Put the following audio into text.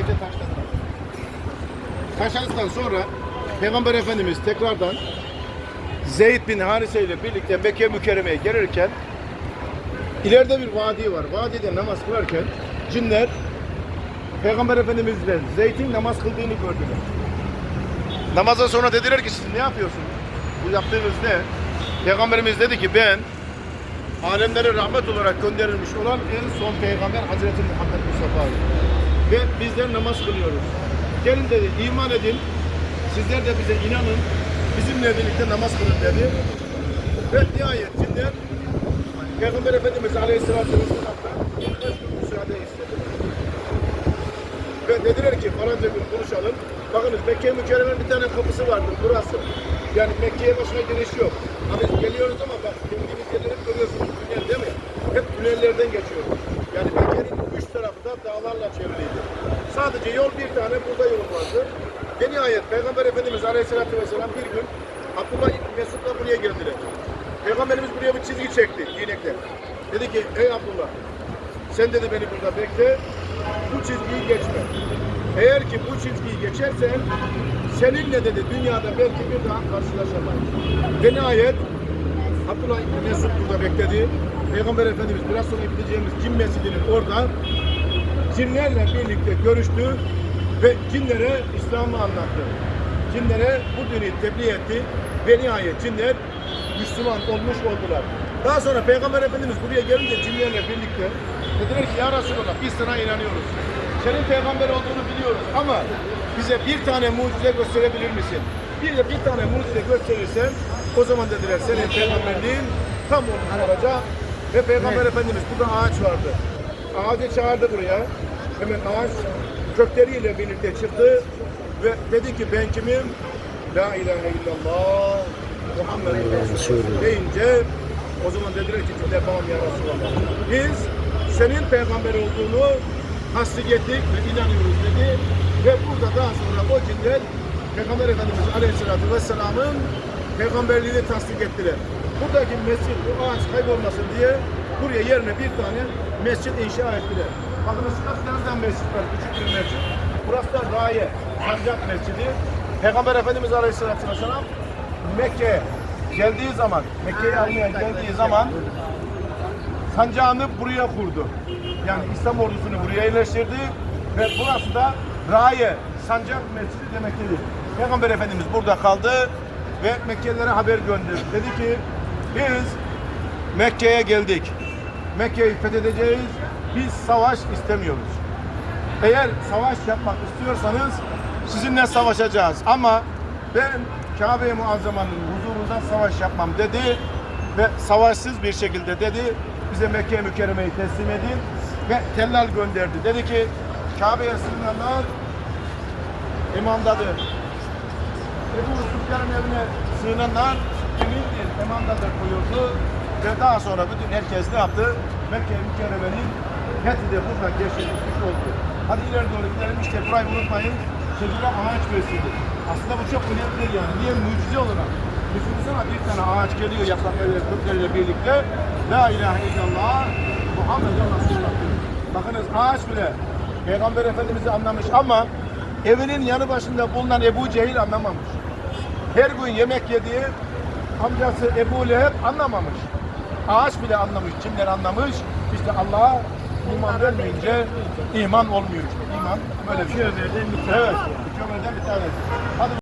güzelce taşladılar. Taşladıktan sonra Peygamber Efendimiz tekrardan Zeyd bin Harise ile birlikte Mekke mükerremeye gelirken ileride bir vadi var. Vadide namaz kılarken cinler Peygamber Efendimizle Zeyd'in namaz kıldığını gördüler. Namazdan sonra dediler ki siz ne yapıyorsunuz? Bu yaptığınız ne? Peygamberimiz dedi ki ben alemlere rahmet olarak gönderilmiş olan en son peygamber Hazreti Muhammed Mustafa'yı. Ve bizler namaz kılıyoruz. Gelin dedi iman edin. Sizler de bize inanın. Bizimle birlikte namaz kılın dedi. Ve nihayet cinler Peygamber Efendimiz Aleyhisselatü Vesselam'dan istedi. Ve dediler ki falanca gün konuşalım. Bakınız Mekke mükerremenin bir tane kapısı vardır burası. Yani Mekke'ye başına giriş yok. Hani geliyoruz ama bak Sadece yol bir tane burada yol vardı. Ve nihayet Peygamber Efendimiz Aleyhisselatü Vesselam bir gün Abdullah İbni Mesud'la buraya geldiler. Peygamberimiz buraya bir çizgi çekti inekle. Dedi ki ey Abdullah sen dedi beni burada bekle. Bu çizgiyi geçme. Eğer ki bu çizgiyi geçersen seninle dedi dünyada belki bir daha karşılaşamayız. Ve nihayet Abdullah İbni Mesud burada bekledi. Peygamber Efendimiz biraz sonra gideceğimiz cin mescidinin orada cinlerle birlikte görüştü ve cinlere İslam'ı anlattı. Cinlere bu dini tebliğ etti ve nihayet cinler Müslüman olmuş oldular. Daha sonra Peygamber Efendimiz buraya gelince cinlerle birlikte dediler ki ya Resulallah biz sana inanıyoruz. Senin peygamber olduğunu biliyoruz ama bize bir tane mucize gösterebilir misin? Bir de bir tane mucize gösterirsen o zaman dediler senin peygamberliğin tam olmuş olacak. Ve Peygamber Efendimiz burada ağaç vardı. Ağacı çağırdı buraya. Hemen ağaç kökleriyle birlikte çıktı ve dedi ki ben kimim? La ilahe illallah Muhammed Resulullah deyince o zaman dediler ki defam ya Resulallah. Biz senin peygamber olduğunu tasdik ettik ve inanıyoruz dedi. Ve burada daha sonra o cinler Peygamber Efendimiz Aleyhisselatü Vesselam'ın peygamberliğini tasdik ettiler. Buradaki mescid, bu ağaç kaybolmasın diye buraya yerine bir tane mescid inşa ettiler. Bakın şurası nereden mescid var, küçük bir mescid. Burası da Raye, Sancak Mescidi. Peygamber Efendimiz Aleyhisselatü Vesselam Mekke'ye geldiği zaman, Mekke'yi almaya geldiği zaman sancağını buraya kurdu. Yani İslam ordusunu buraya yerleştirdi ve burası da Raye, Sancak Mescidi demektedir. Peygamber Efendimiz burada kaldı ve Mekkelilere haber gönderdi. Dedi ki biz Mekke'ye geldik. Mekke'yi fethedeceğiz. Biz savaş istemiyoruz. Eğer savaş yapmak istiyorsanız sizinle savaşacağız. Ama ben Kabe-i Muazzama'nın huzurunda savaş yapmam dedi ve savaşsız bir şekilde dedi bize Mekke mükerremeyi teslim edin ve tellal gönderdi. Dedi ki Kabe'ye sığınanlar imamdadır. Ebu Süfyan'ın evine sığınanlar emindir, emandadır buyurdu. Ve daha sonra bütün herkes ne yaptı? Mekke mükerremenin fethi de buradan gerçekleşmiş oldu. Hadi ileri doğru gidelim işte burayı unutmayın. Şecere ağaç beslidir. Aslında bu çok önemli yani. Niye mucize olarak? Düşünsene bir tane ağaç geliyor yapraklarıyla, kökleriyle birlikte. La ilahe illallah Muhammed Resulullah diyor. Bakınız ağaç bile Peygamber Efendimiz'i anlamış ama evinin yanı başında bulunan Ebu Cehil anlamamış. Her gün yemek yediği amcası Ebu Leheb anlamamış. Ağaç bile anlamış, kimler anlamış. İşte Allah'a iman vermeyince iman olmuyor. İman böyle bir şey. Evet, iki ömerden bir tanesi.